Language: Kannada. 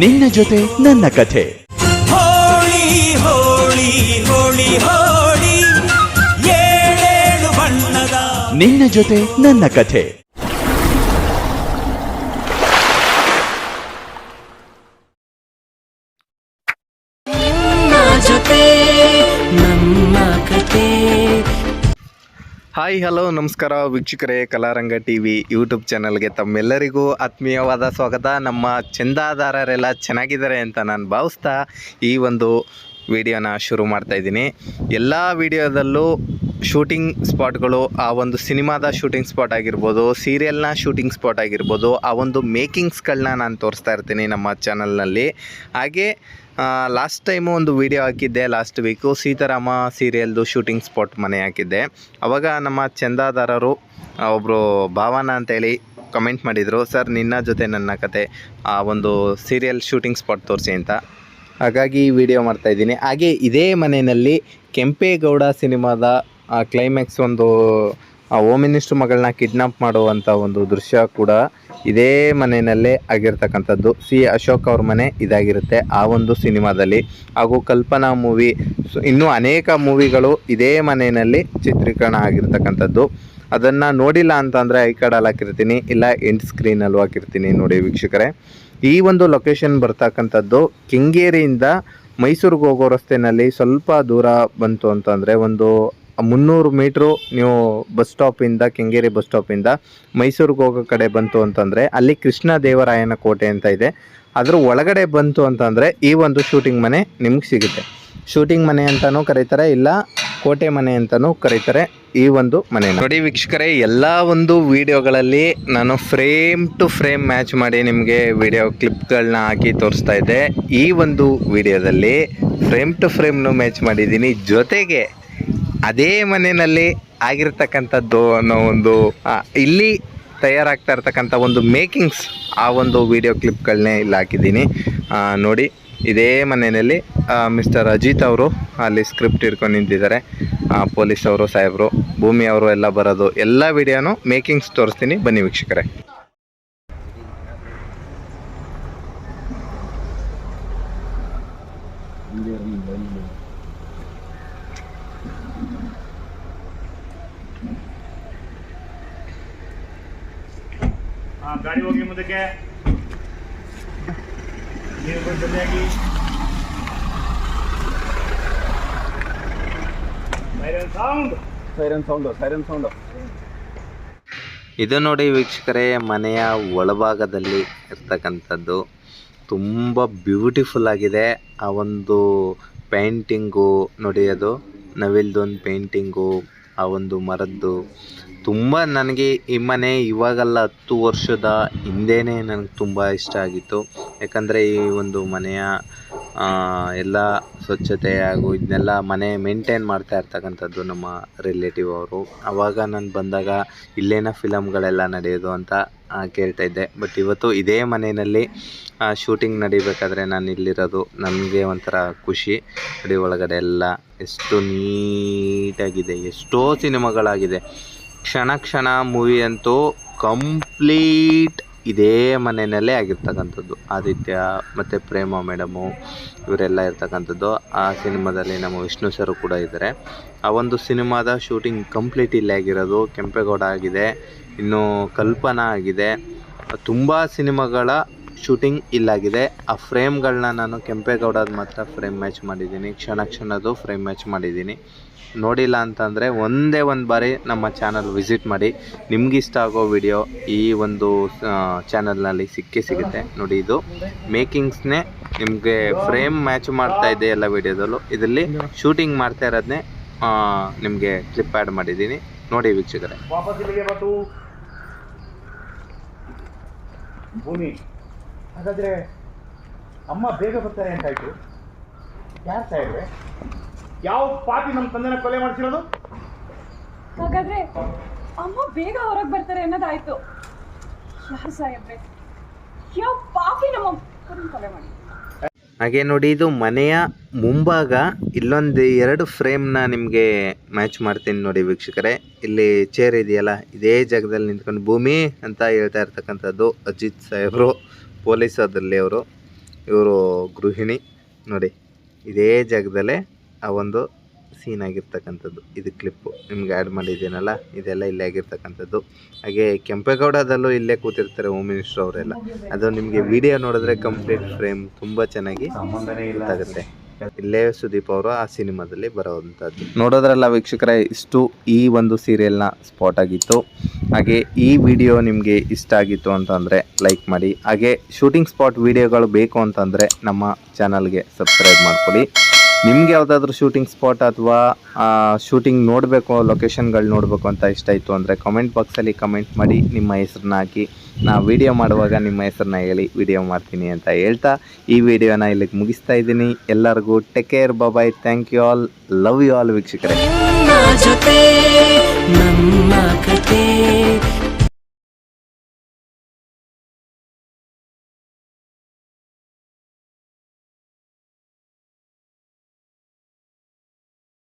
ನಿನ್ನ ಜೊತೆ ನನ್ನ ಕಥೆ. ಹೋಳಿ ಹೋಳಿ ಹೋಳಿ ಹೋಳಿ ಏಳೇಳು ಬಣ್ಣದ ನಿನ್ನ ಜೊತೆ ನನ್ನ ಕಥೆ. ನಿನ್ನ ಜೊತೆ ನಮ್ಮ ಕತೆ ಹಾಯ್, ಹಲೋ, ನಮಸ್ಕಾರ, ವೀಕ್ಷಕರೇ, ಕಲಾರಂಗ ಟಿ ವಿ ಯೂಟ್ಯೂಬ್ ಚಾನಲ್ಗೆ ತಮ್ಮೆಲ್ಲರಿಗೂ ಆತ್ಮೀಯವಾದ ಸ್ವಾಗತ. ನಮ್ಮ ಚಂದಾದಾರರೆಲ್ಲ ಚೆನ್ನಾಗಿದ್ದಾರೆ ಅಂತ ನಾನು ಭಾವಿಸ್ತಾ ಈ ಒಂದು ವಿಡಿಯೋನ ಶುರು ಮಾಡ್ತಾ ಇದ್ದೀನಿ. ಎಲ್ಲ ವಿಡಿಯೋದಲ್ಲೂ ಶೂಟಿಂಗ್ ಸ್ಪಾಟ್ಗಳು ಆ ಒಂದು ಸಿನಿಮಾದ ಶೂಟಿಂಗ್ ಸ್ಪಾಟ್ ಆಗಿರ್ಬೋದು ಸೀರಿಯಲ್ನ ಶೂಟಿಂಗ್ ಸ್ಪಾಟ್ ಆಗಿರ್ಬೋದು, ಆ ಒಂದು ಮೇಕಿಂಗ್ಸ್ಗಳನ್ನ ನಾನು ತೋರಿಸ್ತಾ ಇರ್ತೀನಿ ನಮ್ಮ ಚಾನಲ್ನಲ್ಲಿ ಹಾಗೆ ಲಾಸ್ಟ್ ಟೈಮು ಒಂದು ವಿಡಿಯೋ ಹಾಕಿದ್ದೆ ಲಾಸ್ಟ್ ವೀಕು ಸೀತಾರಾಮ ಸೀರಿಯಲ್ದು ಶೂಟಿಂಗ್ ಸ್ಪಾಟ್ ಮನೆ ಹಾಕಿದ್ದೆ. ಅವಾಗ ನಮ್ಮ ಚಂದಾದಾರರು ಒಬ್ಬರು ಭಾವನ ಅಂತೇಳಿ ಕಮೆಂಟ್ ಮಾಡಿದರು ಸರ್ ನಿನ್ನ ಜೊತೆ ನನ್ನ ಕತೆ, ಆ, ಒಂದು ಸೀರಿಯಲ್ ಶೂಟಿಂಗ್ ಸ್ಪಾಟ್ ತೋರಿಸಿ ಅಂತ. ಹಾಗಾಗಿ ಈ ವಿಡಿಯೋ ಮಾಡ್ತಾ ಇದ್ದೀನಿ. ಹಾಗೆ ಇದೇ ಮನೆಯಲ್ಲಿ ಕೆಂಪೇಗೌಡ ಸಿನಿಮಾದ ಕ್ಲೈಮ್ಯಾಕ್ಸ್ ಒಂದು ಆ ಹೋಮ್ ಮಿನಿಸ್ಟ್ರ್ ಮಗಳನ್ನ ಕಿಡ್ನಾಪ್ ಮಾಡುವಂಥ ಒಂದು ದೃಶ್ಯ ಕೂಡ ಇದೇ ಮನೆಯಲ್ಲೇ ಆಗಿರ್ತಕ್ಕಂಥದ್ದು. ಸಿ. ಅಶೋಕ್ ಅವ್ರ ಮನೆ ಇದಾಗಿರುತ್ತೆ ಆ ಒಂದು ಸಿನಿಮಾದಲ್ಲಿ. ಹಾಗೂ ಕಲ್ಪನಾ ಮೂವಿ ಇನ್ನೂ ಅನೇಕ ಮೂವಿಗಳು ಇದೇ ಮನೆಯಲ್ಲಿ ಚಿತ್ರೀಕರಣ ಆಗಿರ್ತಕ್ಕಂಥದ್ದು. ಅದನ್ನು ನೋಡಿಲ್ಲ ಅಂತಂದರೆ ಐ ಕಾರ್ಡಲ್ಲಿ ಹಾಕಿರ್ತೀನಿ, ಇಲ್ಲ ಎಂಡ್ ಸ್ಕ್ರೀನಲ್ಲೂ ಹಾಕಿರ್ತೀನಿ ನೋಡಿ ವೀಕ್ಷಕರೇ. ಈ ಒಂದು ಲೊಕೇಶನ್ ಬರ್ತಕ್ಕಂಥದ್ದು ಕೆಂಗೇರಿಯಿಂದ ಮೈಸೂರಿಗೆ ಹೋಗೋ ರಸ್ತೆಯಲ್ಲಿ ಸ್ವಲ್ಪ ದೂರ ಬಂತು ಅಂತಂದರೆ ಒಂದು ಮುನ್ನೂರು ಮೀಟ್ರು ನೀವು ಬಸ್ ಸ್ಟಾಪಿಂದ, ಕೆಂಗೇರಿ ಬಸ್ ಸ್ಟಾಪಿಂದ ಮೈಸೂರಿಗೆ ಹೋಗೋ ಕಡೆ ಬಂತು ಅಂತಂದರೆ ಅಲ್ಲಿ ಕೃಷ್ಣ ದೇವರಾಯನ ಕೋಟೆ ಅಂತ ಇದೆ. ಅದರ ಒಳಗಡೆ ಬಂತು ಅಂತಂದರೆ ಈ ಒಂದು ಶೂಟಿಂಗ್ ಮನೆ ನಿಮ್ಗೆ ಸಿಗುತ್ತೆ. ಶೂಟಿಂಗ್ ಮನೆ ಅಂತಲೂ ಕರೀತಾರೆ, ಇಲ್ಲ ಕೋಟೆ ಮನೆ ಅಂತಲೂ ಕರೀತಾರೆ ಈ ಒಂದು ಮನೆ ನೋಡಿ ವೀಕ್ಷಕರೇ, ಎಲ್ಲ ಒಂದು ವಿಡಿಯೋಗಳಲ್ಲಿ ನಾನು ಫ್ರೇಮ್ ಟು ಫ್ರೇಮ್ ಮ್ಯಾಚ್ ಮಾಡಿ ನಿಮಗೆ ವಿಡಿಯೋ ಕ್ಲಿಪ್ಗಳನ್ನ ಹಾಕಿ ತೋರಿಸ್ತಾ ಇದ್ದೆ. ಈ ಒಂದು ವಿಡಿಯೋದಲ್ಲಿ ಫ್ರೇಮ್ ಟು ಫ್ರೇಮ್ನು ಮ್ಯಾಚ್ ಮಾಡಿದ್ದೀನಿ. ಜೊತೆಗೆ ಅದೇ ಮನೆಯಲ್ಲಿ ಆಗಿರ್ತಕ್ಕಂಥದ್ದು ಅನ್ನೋ ಒಂದು ಇಲ್ಲಿ ತಯಾರಾಗ್ತಾ ಇರ್ತಕ್ಕಂಥ ಒಂದು ಮೇಕಿಂಗ್ಸ್ ಆ ಒಂದು ವಿಡಿಯೋ ಕ್ಲಿಪ್ಗಳನ್ನೇ ಇಲ್ಲಿ ಹಾಕಿದ್ದೀನಿ. ನೋಡಿ, ಇದೇ ಮನೆಯಲ್ಲಿ ಮಿಸ್ಟರ್ ಅಜಿತ್ ಅವರು ಅಲ್ಲಿ ಸ್ಕ್ರಿಪ್ಟ್ ಇಟ್ಕೊಂಡು ನಿಂತಿದ್ದಾರೆ. ಪೊಲೀಸ್ ಅವರು, ಸಾಹೇಬರು, ಭೂಮಿ ಅವರು ಎಲ್ಲ ಬರೋದು, ಎಲ್ಲ ವಿಡಿಯೋನು ಮೇಕಿಂಗ್ಸ್ ತೋರಿಸ್ತೀನಿ. ಬನ್ನಿ ವೀಕ್ಷಕರೇ. ಗಾಡಿ ಹೋಗಿ ಮುಂದಕ್ಕೆ. ನೀರು ಬಂದಿ ಜೊತೆಯಾಗಿ sound. Siren sound siren sound. ಇದು ನೋಡಿ ವೀಕ್ಷಕರೇ ಮನೆಯ ಒಳಭಾಗದಲ್ಲಿ ಇರ್ತಕ್ಕಂಥದ್ದು. ತುಂಬ ಬ್ಯೂಟಿಫುಲ್ ಆಗಿದೆ. ಆ ಒಂದು ಪೇಂಟಿಂಗು ನೋಡಿ ಅದು. ನವಿಲ್ದೊಂದು ಪೇಂಟಿಂಗು ಆ ಒಂದು ಮರದ್ದು. ತುಂಬ ನನಗೆ ಈ ಮನೆ ಇವಾಗಲ್ಲ ಹತ್ತು ವರ್ಷದ ಹಿಂದೆನೇ ನನಗೆ ತುಂಬ ಇಷ್ಟ ಆಗಿತ್ತು. ಯಾಕಂದರೆ ಈ ಒಂದು ಮನೆಯ ಎಲ್ಲ ಸ್ವಚ್ಛತೆ ಹಾಗೂ ಇದನ್ನೆಲ್ಲ ಮನೆ ಮೇಂಟೈನ್ ಮಾಡ್ತಾ ಇರ್ತಕ್ಕಂಥದ್ದು ನಮ್ಮ ರಿಲೇಟಿವ್ ಅವರು. ಆವಾಗ ನಾನು ಬಂದಾಗ ಇಲ್ಲೇನೋ ಫಿಲಮ್ಗಳೆಲ್ಲ ನಡೆಯೋದು ಅಂತ ಕೇಳ್ತಾ ಇದ್ದೆ. ಬಟ್ ಇವತ್ತು ಇದೇ ಮನೆಯಲ್ಲಿ ಶೂಟಿಂಗ್ ನಡಿಬೇಕಾದ್ರೆ ನಾನು ಇಲ್ಲಿರೋದು ನನಗೆ ಒಂಥರ ಖುಷಿ. ಅಡಿ ಒಳಗಡೆ ಎಲ್ಲ ಎಷ್ಟು ನೀಟಾಗಿದೆ, ಎಷ್ಟೋ ಸಿನಿಮಾಗಳಾಗಿದೆ. ಕ್ಷಣ ಕ್ಷಣ ಮೂವಿ ಅಂತೂ ಕಂಪ್ಲೀಟ್ ಇದೇ ಮನೆಯಲ್ಲೇ ಆಗಿರ್ತಕ್ಕಂಥದ್ದು. ಆದಿತ್ಯ ಮತ್ತು ಪ್ರೇಮ ಮೇಡಮು ಇವರೆಲ್ಲ ಇರ್ತಕ್ಕಂಥದ್ದು. ಆ ಸಿನಿಮಾದಲ್ಲಿ ನಮ್ಮ ವಿಷ್ಣು ಸರು ಕೂಡ ಇದ್ದಾರೆ. ಆ ಒಂದು ಸಿನಿಮಾದ ಶೂಟಿಂಗ್ ಕಂಪ್ಲೀಟ್ ಇಲ್ಲೇ ಆಗಿರೋದು. ಕೆಂಪೇಗೌಡ ಆಗಿದೆ. ಇನ್ನು ಕಲ್ಪನಾ ಆಗಿದೆ. ತುಂಬ ಸಿನಿಮಾಗಳ ಶೂಟಿಂಗ್ ಇಲ್ಲಾಗಿದೆ ಆ ಫ್ರೇಮ್ಗಳನ್ನ ನಾನು ಕೆಂಪೇಗೌಡದ ಮಾತ್ರ ಫ್ರೇಮ್ ಮ್ಯಾಚ್ ಮಾಡಿದ್ದೀನಿ. ಕ್ಷಣ ಕ್ಷಣದ್ದು ಫ್ರೇಮ್ ಮ್ಯಾಚ್ ಮಾಡಿದ್ದೀನಿ. ನೋಡಿಲ್ಲ ಅಂತಂದರೆ ಒಂದೇ ಒಂದು ಬಾರಿ ನಮ್ಮ ಚಾನಲ್ ವಿಸಿಟ್ ಮಾಡಿ. ನಿಮಗಿಷ್ಟ ಆಗೋ ವಿಡಿಯೋ ಈ ಒಂದು ಚಾನಲ್ನಲ್ಲಿ ಸಿಕ್ಕೇ ಸಿಗುತ್ತೆ. ನೋಡಿ ಇದು ಮೇಕಿಂಗ್ಸ್ನೇ ನಿಮಗೆ ಫ್ರೇಮ್ ಮ್ಯಾಚ್ ಮಾಡ್ತಾ ಇದೆ ಎಲ್ಲ ವಿಡಿಯೋದಲ್ಲೂ ಇದರಲ್ಲಿ ಶೂಟಿಂಗ್ ಮಾಡ್ತಾ ಇರೋದನ್ನೇ ನಿಮಗೆ ಕ್ಲಿಪ್ ಆ್ಯಡ್ ಮಾಡಿದ್ದೀನಿ. ನೋಡಿ ವೀಕ್ಷಕರೇ. ಭೂಮಿ. ಹಾಗಾದ್ರೆ ಅಮ್ಮ ಬೇಗ ಬರ್ತಾರೆ ಅಂತಾಯ್ತು ಯಾರು ಸಾಹೇಬ್ರೆ ಯಾವ ಪಾಪಿ ನಮ್ಮ ತಂದೆನ ಕೊಲೆ ಮಾಡ್ತಿರೋದು ಹಾಗಾದ್ರೆ ಅಮ್ಮ ಬೇಗ ಹೊರಗೆ ಬರ್ತಾರೆ ಅನ್ನೋದಾಯ್ತು. ಯಾರು ಸಾಹೇಬ್ರೆ? ಯಾವ ಪಾಪಿ ನಮ್ಮ ಅಕ್ಕನ ಕೊಲೆ ಮಾಡಿ? ಹಾಗೆ ನೋಡಿ ಇದು ಮನೆಯ ಮುಂಭಾಗ. ಇಲ್ಲೊಂದು ಎರಡು ಫ್ರೇಮ್ನ ನಿಮಗೆ ಮ್ಯಾಚ್ ಮಾಡ್ತೀನಿ ನೋಡಿ ವೀಕ್ಷಕರೇ. ಇಲ್ಲಿ ಚೇರ್ ಇದೆಯಲ್ಲ ಇದೇ ಜಾಗದಲ್ಲಿ ನಿಂತ್ಕೊಂಡು ಭೂಮಿ ಅಂತ ಹೇಳ್ತಾ ಇರ್ತಕ್ಕಂಥದ್ದು ಅಜಿತ್ ಸಾಹೇಬರು ಪೊಲೀಸ್ ಅದರಲ್ಲಿ ಅವರು. ಇವರು ಗೃಹಿಣಿ. ನೋಡಿ ಇದೇ ಜಾಗದಲ್ಲೇ ಆ ಒಂದು ಸೀನ್ ಆಗಿರ್ತಕ್ಕಂಥದ್ದು. ಇದು ಕ್ಲಿಪ್ಪು ನಿಮ್ಗೆ ಆ್ಯಡ್ ಮಾಡಿದ್ದೀನಲ್ಲ ಇದೆಲ್ಲ ಇಲ್ಲೇ ಆಗಿರ್ತಕ್ಕಂಥದ್ದು. ಹಾಗೆ ಕೆಂಪೇಗೌಡದಲ್ಲೂ ಇಲ್ಲೇ ಕೂತಿರ್ತಾರೆ ಹೋಮ್ ಮಿನಿಸ್ಟರ್ ಅವರೆಲ್ಲ. ಅದು ನಿಮಗೆ ವಿಡಿಯೋ ನೋಡಿದ್ರೆ ಕಂಪ್ಲೀಟ್ ಫ್ರೇಮ್ ತುಂಬ ಚೆನ್ನಾಗಿ ಆಗುತ್ತೆ ಇಲ್ಲೇ. ಸುದೀಪ್ ಅವರು ಆ ಸಿನಿಮಾದಲ್ಲಿ ಬರೋವಂಥದ್ದು. ನೋಡೋದ್ರಲ್ಲ ವೀಕ್ಷಕರ ಇಷ್ಟು ಈ ಒಂದು ಸೀರಿಯಲ್ನ ಸ್ಪಾಟ್ ಆಗಿತ್ತು. ಹಾಗೆ ಈ ವಿಡಿಯೋ ನಿಮಗೆ ಇಷ್ಟ ಆಗಿತ್ತು ಅಂತಂದರೆ ಲೈಕ್ ಮಾಡಿ. ಹಾಗೆ ಶೂಟಿಂಗ್ ಸ್ಪಾಟ್ ವಿಡಿಯೋಗಳು ಬೇಕು ಅಂತಂದರೆ ನಮ್ಮ ಚಾನಲ್ಗೆ ಸಬ್ಸ್ಕ್ರೈಬ್ ಮಾಡ್ಕೊಳ್ಳಿ. ನಿಮ್ಗೆ ಯಾವುದಾದ್ರೂ ಶೂಟಿಂಗ್ ಸ್ಪಾಟ್ ಅಥವಾ ಶೂಟಿಂಗ್ ನೋಡಬೇಕು ಲೊಕೇಶನ್ಗಳು ನೋಡಬೇಕು ಅಂತ ಇಷ್ಟ ಇತ್ತು ಅಂದರೆ ಕಮೆಂಟ್ ಬಾಕ್ಸಲ್ಲಿ ಕಮೆಂಟ್ ಮಾಡಿ ನಿಮ್ಮ ಹೆಸರನ್ನ ಹಾಕಿ. ನಾ ವಿಡಿಯೋ ಮಾಡುವಾಗ ನಿಮ್ಮ ಹೆಸರನ್ನ ಹೇಳಿ ವಿಡಿಯೋ ಮಾಡ್ತೀನಿ ಅಂತ ಹೇಳ್ತಾ, ಈ ವಿಡಿಯೋನ ಇಲ್ಲಿಗೆ ಮುಗಿಸ್ತಾ ಇದ್ದೀನಿ. ಎಲ್ಲರಿಗೂ take care bye thank you all love you all ವೀಕ್ಷಕರೇ.